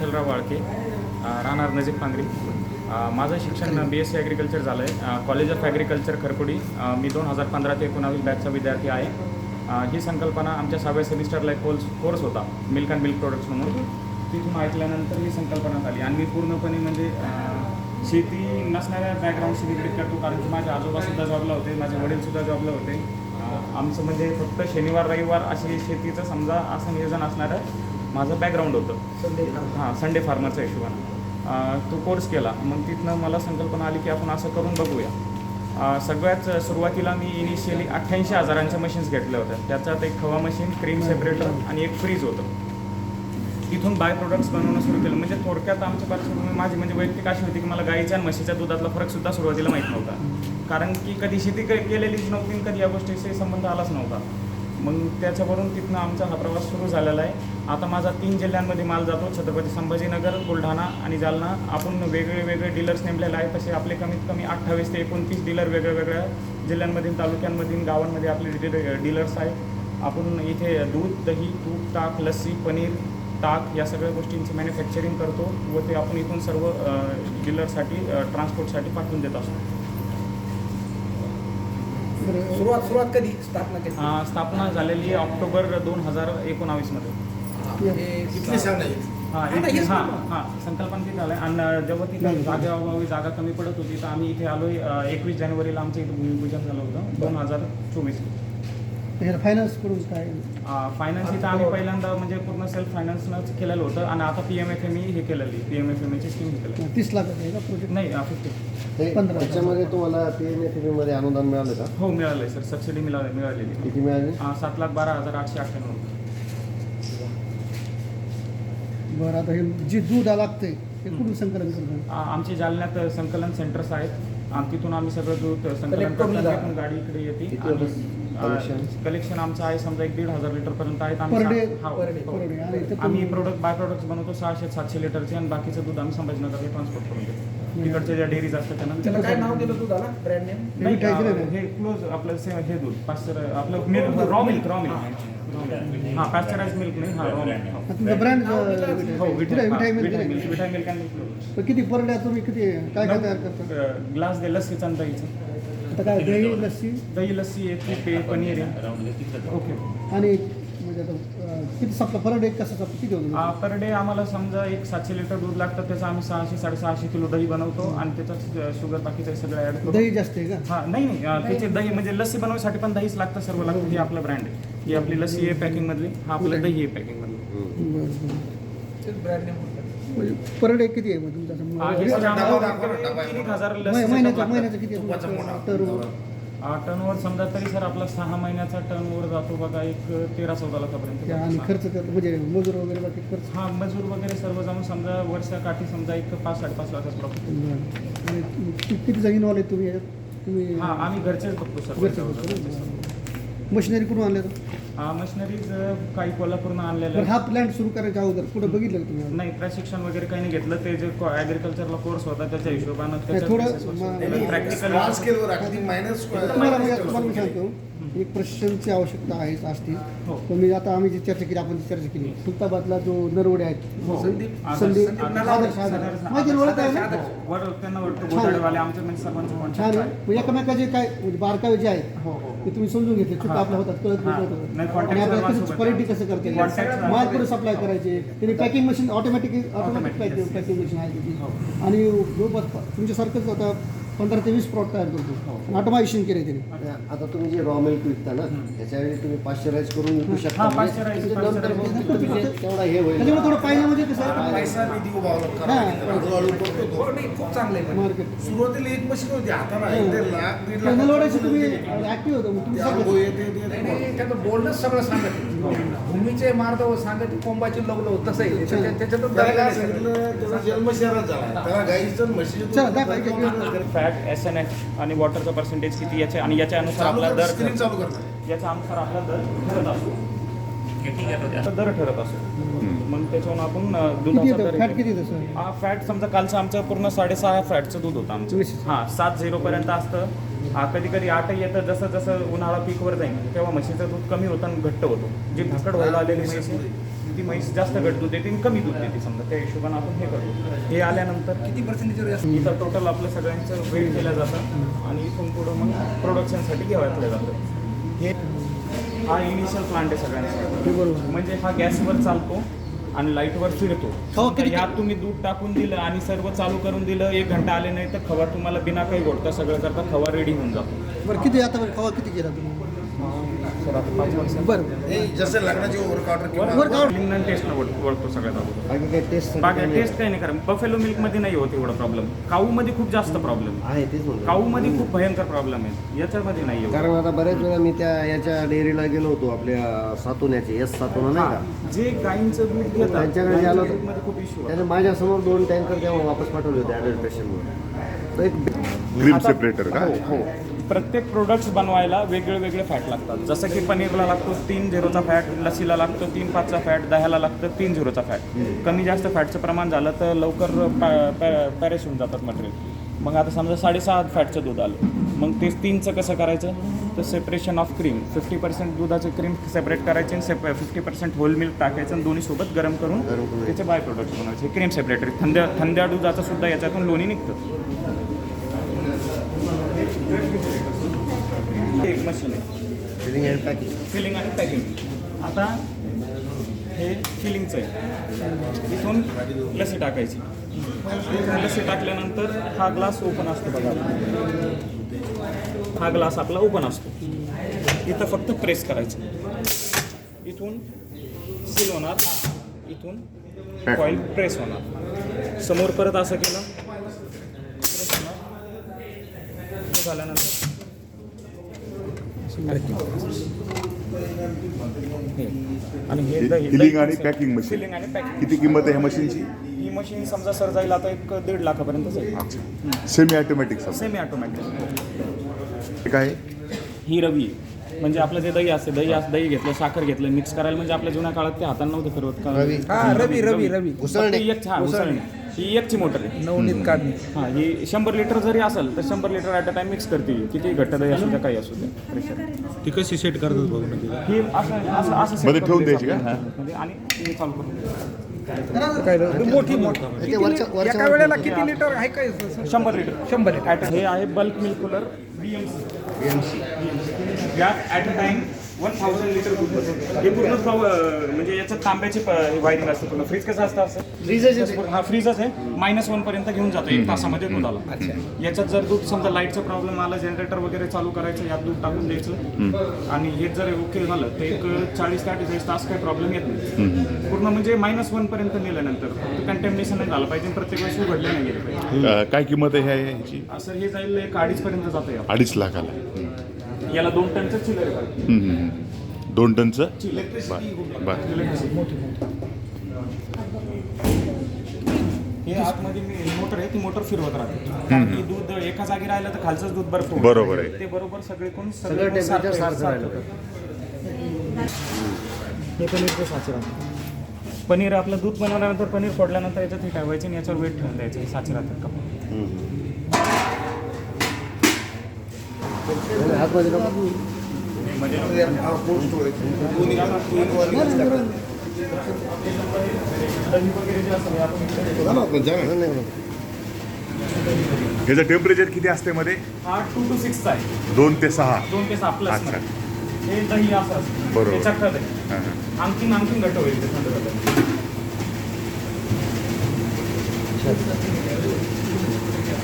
विठ्ठलराव वाळके राहणार नजीक पांगरी माझं शिक्षण बी एस सी ॲग्रिकल्चर झालं आहे कॉलेज ऑफ ॲग्रिकल्चर खरपुडी मी दोन हजार पंधरा ते एकोणावीस बॅचचा विद्यार्थी आहे. ही संकल्पना आमच्या सहाव्या सेमिस्टरला एक कोर्स कोर्स होता मिल्क अँड मिल्क प्रोडक्ट्स म्हणून. तिथून ऐकल्यानंतर ही संकल्पना झाली आणि मी पूर्णपणे म्हणजे शेती नसणाऱ्या बॅकग्राऊंडशी निगडीत करतो कारण की माझे आजोबासुद्धा जॉबला होते माझे वडीलसुद्धा जॉबला होते. आमचं म्हणजे फक्त शनिवार रविवार अशी शेतीचं समजा असं नियोजन असणारं. माझं बॅकग्राऊंड होतं. हां संडे फार्मरच्या हिशोबानं. तो कोर्स केला. मग तिथनं मला संकल्पना आली की आपण असं करून बघूया. सगळ्यात सुरुवातीला मी इनिशियली अठ्ठ्याऐंशी हजारांच्या मशीन्स घेतल्या होत्या. त्याच्यात एक खवा मशीन क्रीम सेपरेटर आणि एक फ्रीज होतं. तिथून बाय प्रोडक्ट्स बनवणं सुरू केलं. म्हणजे थोडक्यात आमच्या पार्श्वभूमी माझी म्हणजे वैयक्तिक अशी होती की मला गाईच्या आणि म्हशीच्या दुधातला फरकसुद्धा सुरुवातीला माहीत नव्हता. कारण की कधी शेती केलेलीच नव्हती कधी या गोष्टीशी संबंध आलाच नव्हता. मग त्याच्यावरून तिथनं आमचा हा प्रवास सुरू झालेला आहे. आता माझा तीन जिल्ह्यांमध्ये माल जातो छत्रपती संभाजीनगर बुलढाणा आणि जालना. आपण वेगळे वेगळे डीलर्स नेमलेले आहेत. तसे आपले कमीत कमी अठ्ठावीस ते एकोणतीस डीलर वेगळ्या वेगळ्या जिल्ह्यांमधील तालुक्यांमधील गावांमध्ये आपले डीलर्स आहेत. आपण इथे दूध दही तूप ताक लस्सी पनीर ताक या सगळ्या गोष्टींची मॅन्युफॅक्चरिंग करतो व ते आपण इथून सर्व डीलरसाठी ट्रान्सपोर्टसाठी पाठवून देत असतो. सुरुवात सुरुवात कधी स्थापना अ, स्थापना झालेली आहे ऑक्टोबर दोन हजार एकोणावीसमध्ये हे. इथली सांगा हां हा, इथे हां. हां संकल्पना तिथे आलं आणि जेव्हा तिथे जागेअभावी जागा कमी पडत होती तर आम्ही इथे आलो एकवीस जानेवारीला आमचं इथं भूमिपूजन झालं होतं दोन हजार चोवीस ह्याला फायनान्स करून काय? फायनान्स इथं आम्ही पहिल्यांदा म्हणजे पूर्ण सेल्फ फायनान्सनंच केलेलं होतं आणि आता पी एम एफ एम हे केलेली पी एम एफ एम एची स्कीम केलेली तीस लाखाचं आहे का प्रोजेक्ट नाही फिफ्टी पंधरा. त्याच्यामध्ये तुम्हाला पी एम एफमध्ये अनुदान मिळालं का? हो मिळालं आहे सर सबसिडी मिळाली मिळालेली. किती मिळाले? सात लाख बारा हजार आठशे अठ्ठ्याण्णव बरं आता हे जे दूध लागतंय ते कुठून संकलन करतात आ- आमचे जालन्यात संकलन सेंटर्स आहेत. आणि तिथून आम्ही सगळं दूध संकलन करतात. गाडी इकडे येते. Collection? कलेक्शन आमचं आहे समजा एक दीड हजार लिटर पर्यंत आहेत Per day? सा- Per day. Per day. आणि इथं आम्ही तुम्ही- प्रोडक्ट बाय प्रोडक्ट्स बनवतो सहाशे सातशे लिटरचे आणि बाकीचं दूध आम्ही संभाजीनगरला ट्रान्सपोर्ट करून देतो. तिकडच्या ज्या डेअरीज असतात त्यांना त्याला काय नाव दिलं दुधाला? ब्रँड नेम नाही, काय अ, केलं नाही? हे क्लोज आपलं सेम हे दूध पाचशे आपलं milk raw milk raw milk हां पाश्चराइज मिल्क नाही हां रॉ मिल्क तुमचा ब्रँड नाही मिल्क आणि किती पर डे तुम्ही किती काय काय तयार करता? ग्लास दे लस्सीचं आणि दहीचं आता काय दही लस्सी? दही लस्सी आहे तूप आहे पनीर आहे. ओके. आणि म्हणजे आता किती सप्ला? पर डे कसं सप्ला? किती होतं पर डे आम्हाला समजा एक सातशे लिटर दूध लागतं त्याचं आम्ही सहाशे साडेसहाशे किलो दही बनवतो आणि त्याच्यात शुगर बाकीचं सगळं ऍड करतो दही जास्त आहे का? हा नाही त्याचे दही म्हणजे लस्सी बनवण्यासाठी पण दहीच लागतं सर्व लागतं. ही आपलं ब्रँड आहे. ही आपली लस्सी आहे पॅकिंग मधली. हा आपलं दही आहे पॅकिंग मधली. बरं बरं. ब्रँड म्हणजे पर डे किती आहे मग तुमचा समजा आम्हाला आहे तीन. हजार महिन्याचं डबा महिन्याचं किती. तर टर्नओव्हर समजा तरी सर आपला सहा महिन्याचा टर्नओव्हर जातो बघा एक तेरा चौदा आणि लाखापर्यंत खर्च कर म्हणजे मजूर वगैरे बाकी खर्च? हा मजूर वगैरे सर्व जाऊन समजा वर्षाकाठी समजा एक पाच साडेपाच लाखाचा प्रॉफिट बरं. आणि किती जण इन्व्हॉल्व आहे तुम्ही याच्यात? तुम्ही हा आम्ही घरचेच बघतो सर. घरचे बघतो. मशिनरी कुठून आणल्या तर हा मशिनरीज काही कोल्हापूरनं आणलेल्या बरं आहेत. हा प्लॅन सुरू करायच्या अगोदर कुठं बघितलं का तुम्ही? नाही प्रशिक्षण वगैरे काही नाही घेतलं. ते जे ॲग्रिकल्चरला कोर्स होता त्याच्या हिशोबानं थोडं प्रॅक्टिकल स्मॉल स्केलवर अगदी मायनस तुम्हाला मी आता तुम्हाला मी सांगतो. एक प्रशिक्षणची आवश्यकता आहेच असते. हो. पण मी आता आम्ही जी चर्चा केली आपण जी चर्चा केली. सुलताबादला जो नरवडे आहेत हो. संदीप- संदीप आदर्श- आदर्श ओळख आहे ना. हो, म्हणजे छान आहे. आहे एकमेकाचे काय म्हणजे बारकावे जे आहेत हो हो ते तुम्ही समजून घेतले. चुका हा. आपल्या होतात कळत हा. आणि आपल्याला कसं क्वालिटी कसं करते माल कुठे सप्लाय करायचे. त्यांनी packing machine automatic automatic packing machine आहे हो. आणि तुमच्यासारखंच आता पंधरा ते वीस प्लॉट तयार करतो. ऑटोमायझेशन केले त्यांनी. आता तुम्ही जे रॉ मिल्क विकता ना त्याच्यावेळी तुम्ही पाश्चराईज करून विकू शकता हा, म्हणजे नंतर. तुम्ही. तेवढा हे होईल. त्याच्यामुळे थोडं पाहिलं म्हणजे कसं आहे पैसा निधी उभा हा. हो खूप चांगलं. मार्केट सुरुवातीला एक मशीन होती हाताला एक ते लाख दीड नलवड्याचे लाख तुम्ही ऍक्टिव्ह होतो सगळं- बोलणंच सांगत भूमीचे मार्ग सांगत कोंबाची लग्न तसं त्याच्यातून जन्म शहरात झाला. त्याला गाईचं एक- एक- फॅट एस एन एच आणि वॉटरचं पर्सेंटेज किती याचे आणि याच्या अनुसार चालू आपला दर याच्या अनुसार आपला दर ठरत असतो. याचा दर ठरत असतो. मग त्याच्यावरून आपण दुधाचा दर हा फॅट समजा कालचं आमचं पूर्ण साडेसहा फॅटचं दूध होतं आमचं. हां सात झिरोपर्यंत असतं. हा कधी कधी आठही येतं जसं जसं उन्हाळा पीकवर जाईल तेव्हा म्हशीचं दूध कमी होतं आणि घट्ट होतं. जी भाकड व्हायला आलेली आहे, ती म्हैस जास्त घट दूध देते आणि कमी दूध देते. समजा त्या हिशोबाने आपण हे करतो. हे आल्यानंतर किती पर्सेंटेजवर जास्त? इथं टोटल आपलं सगळ्यांचं वेट केलं जातं आणि इथून पुढं मग प्रोडक्शनसाठी घेतलं जातं. हे हा इनिशियल प्लांट आहे सगळ्यांसाठी म्हणजे हा गॅसवर चालतो आणि लाईटवर फिरतो. हो, यात तुम्ही दूध टाकून दिलं आणि सर्व चालू करून दिलं एक घंटा आले नाही तर खवा तुम्हाला बिना काही घोटता सगळं करता खवा रेडी होऊन जातो. बरं किती आता खवा किती केला तुम्ही? पाच वर्ष बरं. हे जसं लग्नाची ओळखतो सगळ्यात अगोदर. बाकी काही टेस्ट बाकी टेस्ट काही नाही कारण बफेलो मिल्कमध्ये नाही होत एवढा प्रॉब्लेम काऊमध्ये खूप जास्त प्रॉब्लेम आहे तेच काऊमध्ये खूप भयंकर प्रॉब्लेम आहे. याच्यामध्ये नाही कारण आता बऱ्याच वेळा मी त्या याच्या डेअरीला गेलो होतो आपल्या सातोण्याचे एस सातोना नाही का? हा, जे गाईंचं दूध घेतात त्यांच्याकडे जे आलं. खूप इश्यू त्याने माझ्यासमोर दोन टँकर तेव्हा वापस पाठवले होते ॲडमिनिस्ट्रेशनवर तर एक क्रीम सेपरेटर का? हो हो. प्रत्येक प्रोडक्ट्स बनवायला वेगळे वेगळे फॅट लागतात. जसं की पनीरला लागतो तीन झिरोचा फॅट लसीला लागतो तीन पाचचा फॅट दह्याला लागतं तीन झिरोचा फॅट कमी जास्त फॅटचं प्रमाण झालं तर लवकर पॅरेश होऊन जातात मटेरियल मग आता समजा साडेसहा फॅटचं दूध आलं. मग ते तीनचं कसं करायचं? तर separation of cream fifty percent दुधाचे क्रीम सेपरेट करायचे आणि सेप फिफ्टी पर्सेंट होल मिल्क टाकायचं आणि दोन्ही सोबत गरम करून त्याचे बाय प्रोडक्ट बनवायचे. क्रीम सेपरेटर थंड्या थंड्या दुधाचं सुद्धा याच्यातून लोणी निघतं. एक मशीन आहे. फिलिंग अँड पॅकिंग फिलिंग आणि पॅकिंग आता हे फिलिंगचं आहे. इथून लसी टाकायची. लसी टाकल्यानंतर हा ग्लास ओपन असतो बघा. हा ग्लास आपला ओपन असतो. इथं फक्त प्रेस करायचं. इथून सील होणार. इथून कॉईल प्रेस होणार. समोर परत असं केलं प्रेस होणार हे झाल्यानंतर. आणि हे हे आणि machine. Filling आणि. किती किंमत आहे ह्या मशीनची ही मशीन समजा सर जाईल आता एक दीड लाखापर्यंत जाईल सेमी ऑटोमॅटिक समजा सेमी ऑटोमॅटिक हे काय ही रवी आहे. म्हणजे आपलं जे दही असते दही असं दही घेतलं साखर घेतलं मिक्स करायला म्हणजे आपल्या जुन्या काळात ते हाताने नव्हते फिरवत का रवी. हा रवी रवी रवी उसळणे. एक- हा, उसळणे. ही एकची मोटर आहे. नवनीत काढणे हा ही शंभर लिटर जरी असेल तर शंभर litre at a time mix करते ही. किती घट्ट दही असू द्या काही असू द्या. प्रेशर ती कशी सेट करतात बघ म्हणजे ही असं असं असं set मध्ये ठेवून द्यायचं द्यायची का? आणि हे चालू करून द्यायचं. काय मोठी एका वेळेला किती लिटर आहे काय? शंभर लिटर. शंभर लिटर. At- हे आहे बल्क मिल्क कूलर बीएमसी यात at a time one thousand litre दूध बसतं. हे पूर्ण म्हणजे याच्यात तांब्याची वायरिंग असते पूर्ण. फ्रीज कसं असतं असं? फ्रीजच हा फ्रीजच आहे. मायनस वन पर्यंत घेऊन जातो एक तासामध्ये दुधाला. याच्यात जर दूध समजा लाईटचा प्रॉब्लेम आला जनरेटर वगैरे चालू करायचं यात दूध टाकून द्यायचं. आणि हे जर ओके झालं तर एक चाळीस ते अठ्ठेचाळीस तास काही प्रॉब्लेम येत नाही. पूर्ण म्हणजे मायनस वन पर्यंत नेल्यानंतर कंटॅमिनेशन नाही झालं पाहिजे प्रत्येक वेळेस उघडले नाही गेले पाहिजे. काय किंमत आहे ह्याची? असं हे जाईल एक अडीच पर्यंत जातं या अडीच लाखाला. याला दोन टनचं चिलर आहे बघा. हम्म, हम्म, हम्म. दोन टनचं? बर बर. हे आतमध्ये मी मोटर आहे ती मोटर फिरवत राहते. कारण की दूध एका जागी राहिलं तर खालचंच दूध बर्फ होतं. बरोबर आहे. ते बरोबर सगळे कोण सगळं टेम्परेचर सारखं राहिलं हे पनीरचे साचे पनीर आपलं दूध बनवल्यानंतर पनीर फोडल्यानंतर याच्यात हे ठेवायचे आणि याच्यावर वेट ठेवून द्यायचं हे साचे राहतात का ह्याचं टेम्परेचर किती असते मध्ये? आठ टू टू आहे. दोन ते सहा. दोन ते सहा अच्छा. बरोबर. आणखीन आणखीन घट होईल